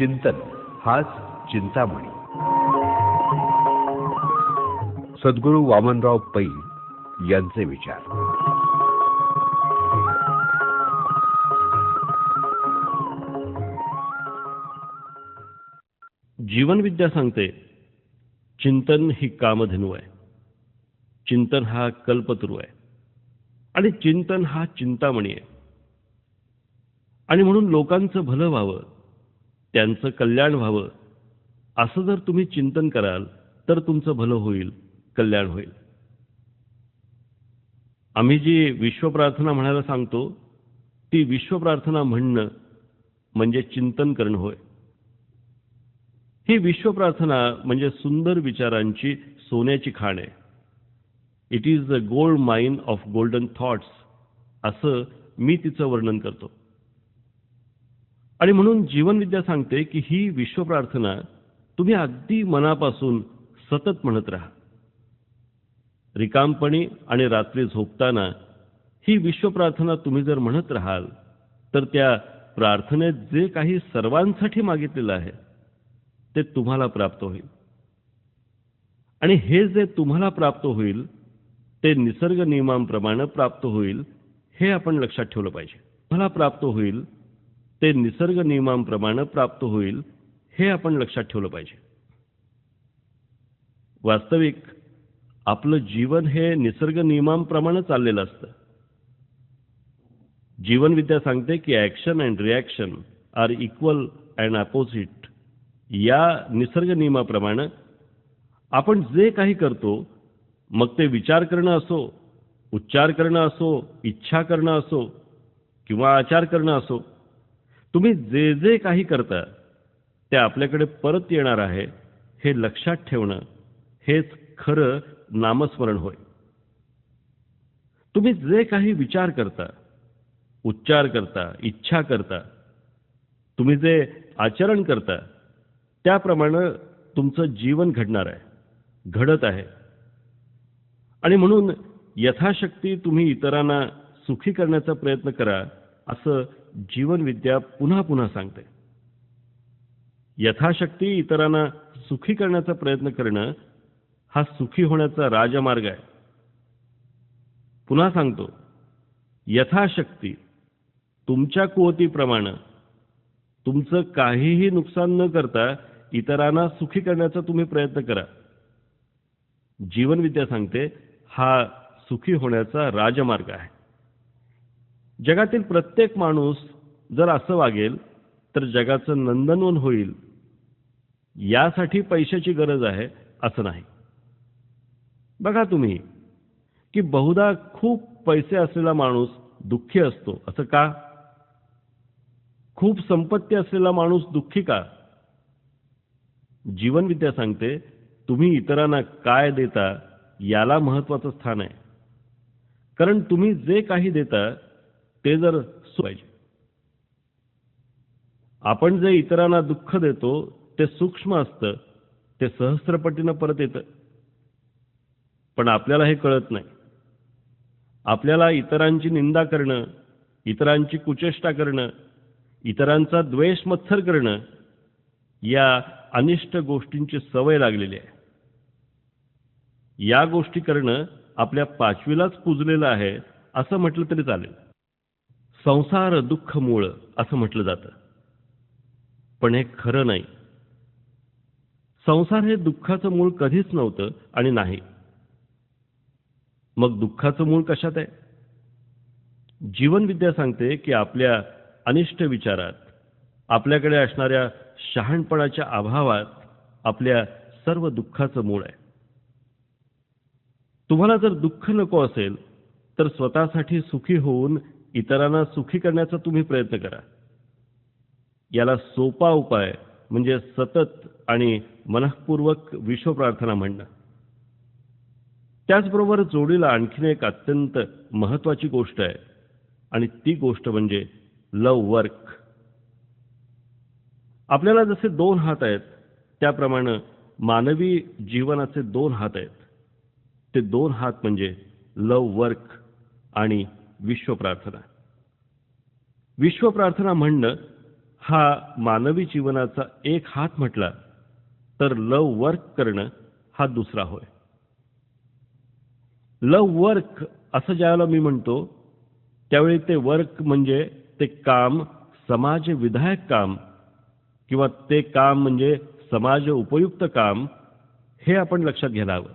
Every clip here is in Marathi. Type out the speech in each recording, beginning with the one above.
चिंतन हाच चिंतामणी सद्गुरू वामनराव पै यांचे विचार. जीवनविद्या सांगते चिंतन ही कामधेनू आहे. चिंतन हा कल्पतरू आहे. आणि चिंतन हा चिंतामणी आहे. आणि म्हणून लोकांचं भलं व्हावं त्यांचं कल्याण व्हावं. असं जर तुम्ही चिंतन कराल तर तुमचं भलं होईल कल्याण होईल. आम्ही जी विश्वप्रार्थना म्हणायला सांगतो ती विश्वप्रार्थना म्हणणं म्हणजे चिंतन करणं होय. ही विश्वप्रार्थना म्हणजे सुंदर विचारांची सोन्याची खाण आहे. It is the gold mine of golden thoughts असं मी तिचं वर्णन करतो. आणि म्हणून जीवनविद्या सांगते की ही विश्वप्रार्थना तुम्ही अगदी मनापासून सतत म्हणत राहा. रिकामपणी आणि रात्री झोपताना ही विश्वप्रार्थना तुम्ही जर म्हणत राहाल तर त्या प्रार्थनेत जे काही सर्वांसाठी मागितलेलं आहे ते तुम्हाला प्राप्त होईल. आणि हे जे तुम्हाला प्राप्त होईल ते निसर्ग नियमांप्रमाणे प्राप्त होईल हे आपण लक्षात ठेवलं पाहिजे. तुम्हाला प्राप्त होईल ते निसर्ग नियमांप्रमाणे प्राप्त होईल हे आपण लक्षात ठेवलं पाहिजे. वास्तविक आपलं जीवन हे निसर्ग नियमांप्रमाणे चाललेलं असतं. जीवनविद्या सांगते की action and reaction are equal and opposite या निसर्ग नियमाप्रमाणे आपण जे काही करतो मग ते विचार करणं असो उच्चार करणं असो इच्छा करणं असो किंवा आचार करणं असो तुम्ही जे जे काही करता ते आपल्याकडे परत येणार आहे हे लक्षात ठेवणं हेच खरं नामस्मरण होय. तुम्ही जे काही विचार करता उच्चार करता इच्छा करता तुम्ही जे आचरण करता त्याप्रमाणे तुमचं जीवन घडणार आहे घडत आहे. आणि म्हणून यथाशक्ती तुम्ही इतरांना सुखी करण्याचा प्रयत्न करा असं जीवनविद्या पुन्हा पुन्हा सांगते. यथाशक्ती इतरांना सुखी करण्याचा प्रयत्न करणं हा सुखी होण्याचा राजमार्ग आहे. पुन्हा सांगतो यथाशक्ती तुमच्या कुवतीप्रमाणे तुमचं काहीही नुकसान न करता इतरांना सुखी करण्याचा तुम्ही प्रयत्न करा. जीवनविद्या सांगते हा सुखी होण्याचा राजमार्ग आहे. जगातील प्रत्येक माणूस जर असं वागेल तर जगाचं नंदनवन होईल. यासाठी पैशाची गरज आहे असं नाही. बघा तुम्ही की बहुधा खूप पैसे असलेला माणूस दुःखी असतो असं का? खूप संपत्ती असलेला माणूस दुःखी का? जीवनविद्या सांगते तुम्ही इतरांना काय देता याला महत्वाचं स्थान आहे. कारण तुम्ही जे काही देता ते जर पाहिजे. आपण जे इतरांना दुःख देतो ते सूक्ष्म असतं ते सहस्त्रपटीनं परत येतं. पण आपल्याला हे कळत नाही. आपल्याला इतरांची निंदा करणं इतरांची कुचेष्टा करणं इतरांचा द्वेष मत्सर करणं या अनिष्ट गोष्टींची सवय लागलेली आहे. या गोष्टी करणं आपल्या पाचवीलाच पुजलेलं आहे असं म्हटलं तरी चालेल. संसार दुःख मूळ असं म्हटलं जातं. पण हे खरं नाही. संसार हे दुःखाचं मूळ कधीच नव्हतं आणि नाही. मग दुःखाचं मूळ कशात आहे? जीवनविद्या सांगते की आपल्या अनिष्ट विचारात आपल्याकडे असणाऱ्या शहाणपणाच्या अभावात आपल्या सर्व दुःखाचं मूळ आहे. तुम्हाला जर दुःख नको असेल तर स्वतःसाठी सुखी होऊन इतरांना सुखी करण्याचा तुम्ही प्रयत्न करा. याला सोपा उपाय म्हणजे सतत आणि मनःपूर्वक विश्वप्रार्थना म्हणणं. त्याचबरोबर जोडीला आणखीन एक अत्यंत महत्वाची गोष्ट आहे आणि ती गोष्ट म्हणजे लव वर्क आपल्याला जसे दोन हात आहेत त्याप्रमाणे मानवी जीवनाचे दोन हात आहेत. ते दोन हात म्हणजे लव वर्क आणि विश्वप्रार्थना विश्वप्रार्थना म्हणणं हा मानवी जीवनाचा एक हात म्हटला तर लव वर्क करणं हा दुसरा होय. लव वर्क असं ज्यावेळेला मी म्हणतो त्यावेळी ते वर्क म्हणजे ते काम समाज विधायक काम किंवा ते काम म्हणजे समाज उपयुक्त काम हे आपण लक्षात घ्यायला हवं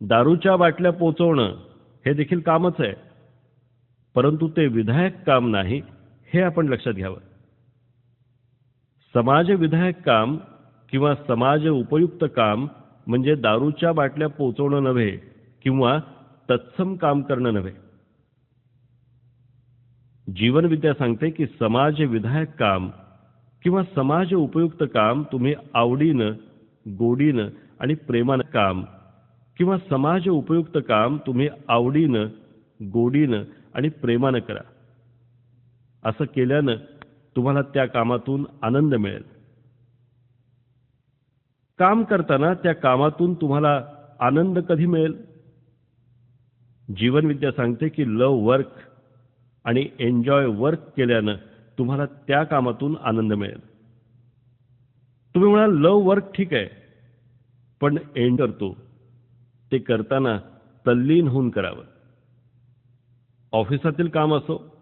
दारूच्या बाटल्या पोचवणं हे देखील कामच आहे. परंतु ते विधायक काम नाही हे आपण लक्षात घ्यावं. समाज विधायक काम किंवा समाज उपयुक्त काम म्हणजे दारूच्या बाटल्या पोचवणं नव्हे किंवा तत्सम काम करणं नव्हे. जीवनविद्या सांगते की समाज विधायक काम किंवा समाज उपयुक्त काम तुम्ही आवडीनं गोडीनं आणि प्रेमानं काम किंवा समाज उपयुक्त काम तुम्ही आवडीनं गोडीनं आणि प्रेमानं करा. असं केल्यानं तुम्हाला त्या कामातून आनंद मिळेल. काम करताना त्या कामातून तुम्हाला आनंद कधी मिळेल? जीवनविद्या सांगते की लव वर्क आणि एन्जॉय वर्क केल्यानं तुम्हाला त्या कामातून आनंद मिळेल. तुम्ही म्हणाल लव वर्क ठीक आहे पण एंड करतो ते करताना तल्लीन होऊन करावं. ऑफिसातील काम असो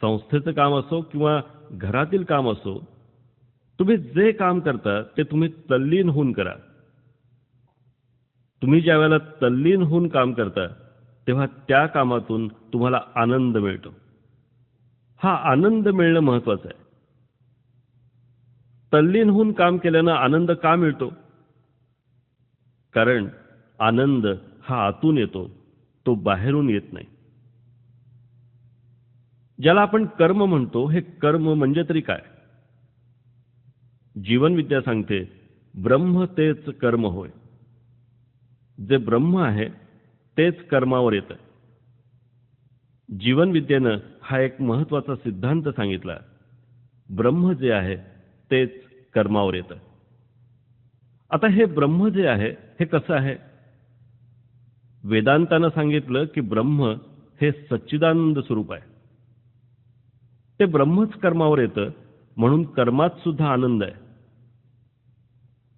संस्थेचं काम असो किंवा घरातील काम असो तुम्ही जे काम करता ते तुम्ही तल्लीन होऊन करा. तुम्ही ज्या वेळेला तल्लीन होऊन काम करता तेव्हा त्या कामातून तुम्हाला आनंद मिळतो. हा आनंद मिळणं महत्वाचं आहे. तल्लीन होऊन काम केल्यानं आनंद का मिळतो? कारण आनंद हा आतून येतो तो बाहेरून येत नाही. ज्याला आपण कर्म म्हणतो हे कर्म म्हणजे तरी काय? जीवनविद्या सांगते ब्रह्म तेच कर्म होय. जे ब्रह्म आहे तेच कर्मावर येतं जीवनविद्येनं हा एक महत्त्वाचा सिद्धांत सांगितला ब्रह्म जे आहे तेच कर्मावर येतं आता हे ब्रह्म जे आहे हे कसं आहे? वेदांतानं सांगितलं की ब्रह्म हे सच्चिदानंद स्वरूप आहे. ते ब्रह्मच कर्मावर येतं म्हणून कर्मात सुद्धा आनंद आहे.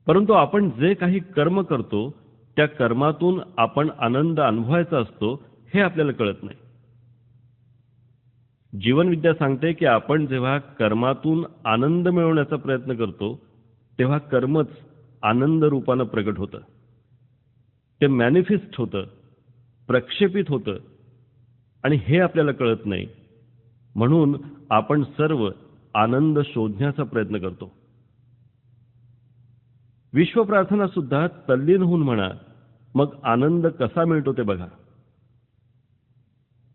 परंतु आपण जे काही कर्म करतो त्या कर्मातून आपण आनंद अनुभवायचा असतो हे आपल्याला कळत नाही. जीवनविद्या सांगते की आपण जेव्हा कर्मातून आनंद मिळवण्याचा प्रयत्न करतो तेव्हा कर्मच आनंद रूपानं प्रगट होतं. ते मॅनिफेस्ट होतं प्रक्षेपित होतं. आणि हे आपल्याला कळत नाही. म्हणून आपण सर्व आनंद शोधण्याचा प्रयत्न करतो. विश्व प्रार्थना सुद्धा तल्लीन होऊन म्हणा मग आनंद कसा मिळतो ते बघा.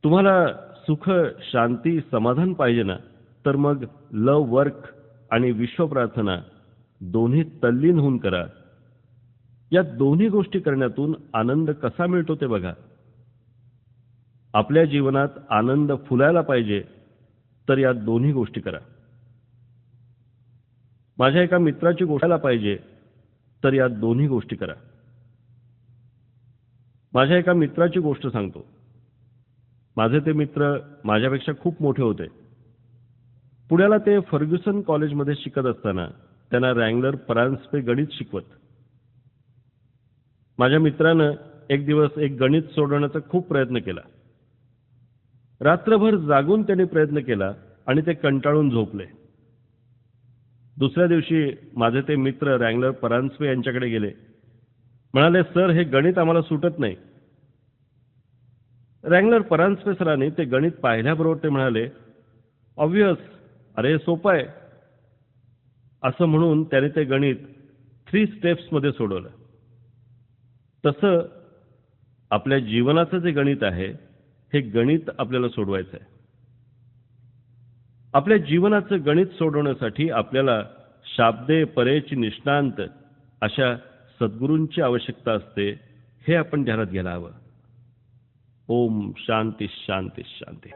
तुम्हाला सुख शांती समाधान पाहिजे ना तर मग लव वर्क आणि विश्व प्रार्थना दोन्ही तल्लीन होऊन करा. या दोन्ही गोष्टी करण्यातून आनंद कसा मिळतो ते बघा. आपल्या जीवनात आनंद फुलायला पाहिजे तर या दोन्ही गोष्टी करा. माझ्या एका मित्राची गोष्टायला पाहिजे तर या दोन्ही गोष्टी करा. माझ्या एका मित्राची गोष्ट सांगतो. माझे ते मित्र माझ्यापेक्षा खूप मोठे होते. पुण्याला ते फर्ग्युसन कॉलेजमध्ये शिकत असताना त्यांना रँगलर परांजपे गणित शिकवत. माझ्या मित्रानं एक दिवस एक गणित सोडवण्याचा खूप प्रयत्न केला. रात्रभर जागून त्याने प्रयत्न केला आणि ते कंटाळून झोपले. दुसऱ्या दिवशी माझे ते मित्र रँगलर परांजपे यांच्याकडे गेले. म्हणाले सर हे गणित आम्हाला सुटत नाही. रँगलर परांजपे सरांनी ते गणित पाहिल्याबरोबर ते म्हणाले ऑब्वियस अरे सोपं आहे. असं म्हणून त्याने ते गणित थ्री स्टेप्समध्ये सोडवलं. तसं आपल्या जीवनाचं जे गणित आहे हे गणित आपल्याला सोडवायचं आहे. आपल्या जीवनाचं गणित सोडवण्यासाठी आपल्याला शाब्दे परेची निष्णांत अशा सद्गुरूंची आवश्यकता असते हे आपण ध्यानात घ्यायला हवं. ओम शांती शांती शांती.